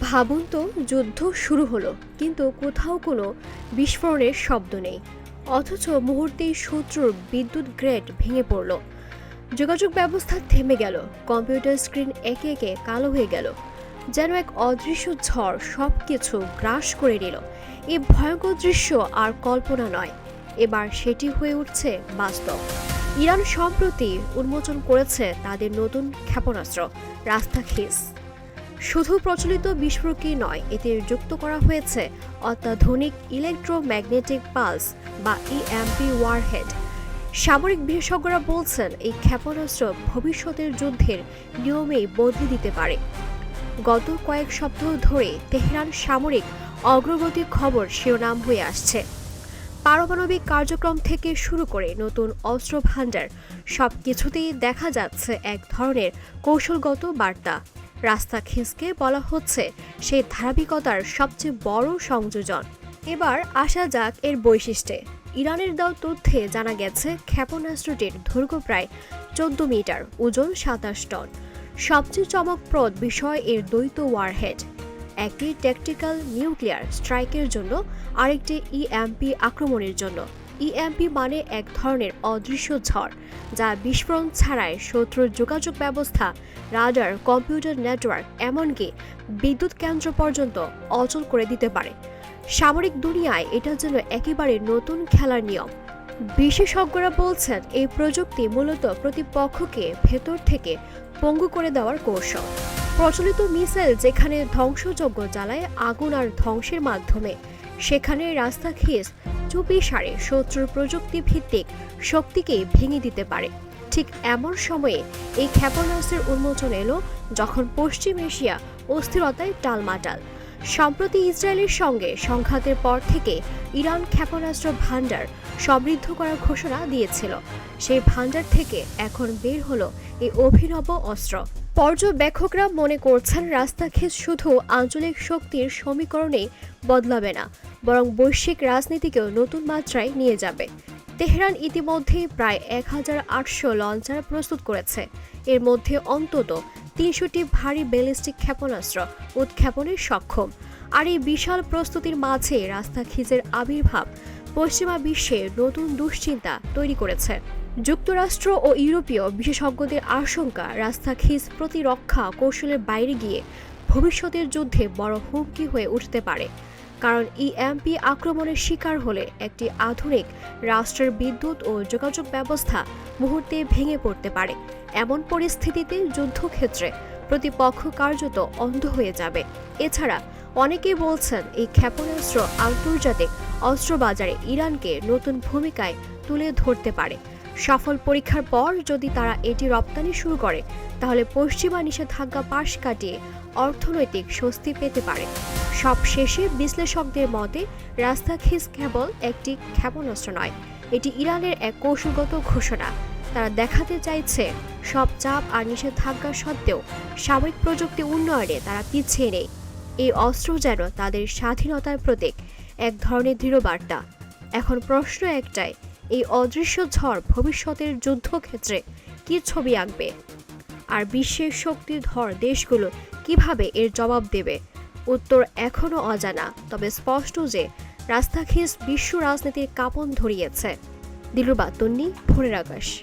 ভাবুন তো, যুদ্ধ শুরু হলো, কিন্তু কোথাও কোনো বিস্ফোরণের শব্দ নেই। অথচ মুহূর্তেই শত্রুর বিদ্যুৎ গ্রেড ভেঙে পড়ল। যোগাযোগ ব্যবস্থা থেমে গেল, কম্পিউটার স্ক্রিন একে একে কালো হয়ে গেল। যেন এক অদৃশ্য ঝড় সব কিছু গ্রাস করে নিল। এ ভয়ঙ্কর দৃশ্য আর কল্পনা নয়। এবার সেটি হয়ে উঠছে বাস্তব। ইরান সম্প্রতি উন্মোচন করেছে তাদের নতুন ক্ষেপণাস্ত্র রাস্তা খিস শুধু প্রচলিত বিস্ফোরকই নয়, এতে যুক্ত করা হয়েছে অত্যাধুনিক ইলেকট্রোম্যাগনেটিক পালস বা ইএমপি ওয়ারহেড সামরিক বিশেষজ্ঞরা বলছেন, এই ক্ষেপণাস্ত্র ভবিষ্যতের যুদ্ধের নিয়মেই বদলে দিতে পারে। গত কয়েক সপ্তাহ ধরে তেহরান সামরিক অগ্রগতির খবর শিরোনাম হয়ে আসছে। পারমাণবিক কার্যক্রম থেকে শুরু করে নতুন অস্ত্র ভাণ্ডার সব কিছুতেই দেখা যাচ্ছে এক ধরনের কৌশলগত বার্তা। রাস্তা খিসকে বলা হচ্ছে সেই ধারাবাহিকতার সবচেয়ে বড় সংযোজন। এবার আসা যাক এর বৈশিষ্ট্যে। ইরানের দেওয়া তথ্যে জানা গেছে, ক্ষেপণাস্ত্রটির দৈর্ঘ্য প্রায় চোদ্দ মিটার, ওজন সাতাশ টন। সবচেয়ে চমকপ্রদ বিষয় এর দ্বৈত ওয়ারহেড একটি ট্যাকটিক্যাল নিউক্লিয়ার স্ট্রাইকের জন্য আরেকটি ইএমপি আক্রমণের জন্য। ইএমপি মানে এক ধরনের অদৃশ্য ঝড়, যা বিস্ফোরণ ছাড়াই শত্রুর যোগাযোগ ব্যবস্থা, রাডার, কম্পিউটার নেটওয়ার্ক, এমনকি বিদ্যুৎ কেন্দ্র পর্যন্ত অচল করে দিতে পারে। সামরিক দুনিয়ায় এটা যেন একেবারে নতুন খেলার নিয়ম। বিশেষজ্ঞরা বলছেন, এই প্রযুক্তি মূলত প্রতিপক্ষকে ভেতর থেকে পঙ্গু করে দেওয়ার কৌশল। প্রচলিত মিসাইল যেখানে ধ্বংসযজ্ঞ জ্বালায়, আগুন আর ধ্বংসের মাধ্যমে সেখানে রাস্তা খিস চুপি সারে শত্রুর প্রযুক্তি ভিত্তিক শক্তিকে ভেঙে দিতে পারে। ঠিক এমন সময়ে এই ক্ষেপণাস্ত্রের উন্মোচন এলো যখন পশ্চিম এশিয়া অস্থিরতায় টালমাটাল। সম্প্রতি ইসরায়েলের সঙ্গে সংঘাতের পর থেকে ইরান ক্ষেপণাস্ত্র ভাণ্ডার সমৃদ্ধ করার ঘোষণা দিয়েছিল। সেই ভাণ্ডার থেকে এখন বের হলো এই অভিনব অস্ত্র। পর্যবেক্ষকরা মনে করছেন রাস্তাখেজ শুধু আঞ্চলিক শক্তির সমীকরণে বদলাবে না, বরং বৈশ্বিক রাজনীতিকেও নতুন মাত্রায় নিয়ে যাবে। তেহরান ইতিমধ্যেই প্রায় এক হাজার আটশো লঞ্চার প্রস্তুত করেছে। এর মধ্যে অন্তত তিনশোটি ভারী ব্যালিস্টিক ক্ষেপণাস্ত্র উৎক্ষেপণে সক্ষম। আর এই বিশাল প্রস্তুতির মাঝে রাস্তা খিজের আবির্ভাব পশ্চিমা বিশ্বে নতুন দুশ্চিন্তা তৈরি করেছে। যুক্তরাষ্ট্র ও ইউরোপীয় বিশেষজ্ঞদের আশঙ্কা রাস্তা খিজ প্রতিরক্ষা কৌশলের বাইরে গিয়ে ভবিষ্যতের যুদ্ধে বড় হুমকি হয়ে উঠতে পারে। কারণ ইএমপি আক্রমণের শিকার হলে একটি আধুনিক রাষ্ট্রের বিদ্যুৎ ও যোগাযোগ ব্যবস্থা মুহূর্তে ভেঙে পড়তে পারে। এমন পরিস্থিতিতে যুদ্ধক্ষেত্রে প্রতিপক্ষ কার্যত অন্ধ হয়ে যাবে। এছাড়া অনেকেই বলছেন, এই ক্ষেপণাস্ত্র আন্তর্জাতিক অস্ত্র বাজারে ইরানকে নতুন ভূমিকায় তুলে ধরতে পারে। সফল পরীক্ষার পর যদি তারা এটি রপ্তানি শুরু করে, তাহলে পশ্চিমা নিষেধাজ্ঞা পাশ কাটিয়ে অর্থনৈতিক স্বস্তি পেতে পারে। সব শেষে বিশ্লেষকদের মতে, রাস্তা খিস কেবল একটি ক্ষেপণাস্ত্র নয়, এটি ইরানের এক কৌশলগত ঘোষণা। তারা দেখাতে চাইছে, সব চাপ আর নিষেধাজ্ঞা সত্ত্বেও সামরিক প্রযুক্তি উন্নয়নে তারা পিছিয়ে নেই। এই অস্ত্র যেন তাদের স্বাধীনতার প্রতীক, এক ধরনের দৃঢ় বার্তা এখন প্রশ্ন একটাই এই অদৃশ্য ঝড় ভবিষ্যতের যুদ্ধক্ষেত্রে কি ছবি আঁকবে? আর বিশ্বের শক্তিধর দেশগুলো কীভাবে এর জবাব দেবে? উত্তর এখনও অজানা, তবে স্পষ্ট যে রাস্তাখিস বিশ্ব রাজনীতির কাঁপন ধরিয়েছে। দিলুবা তন্নি, ভোরের আকাশ।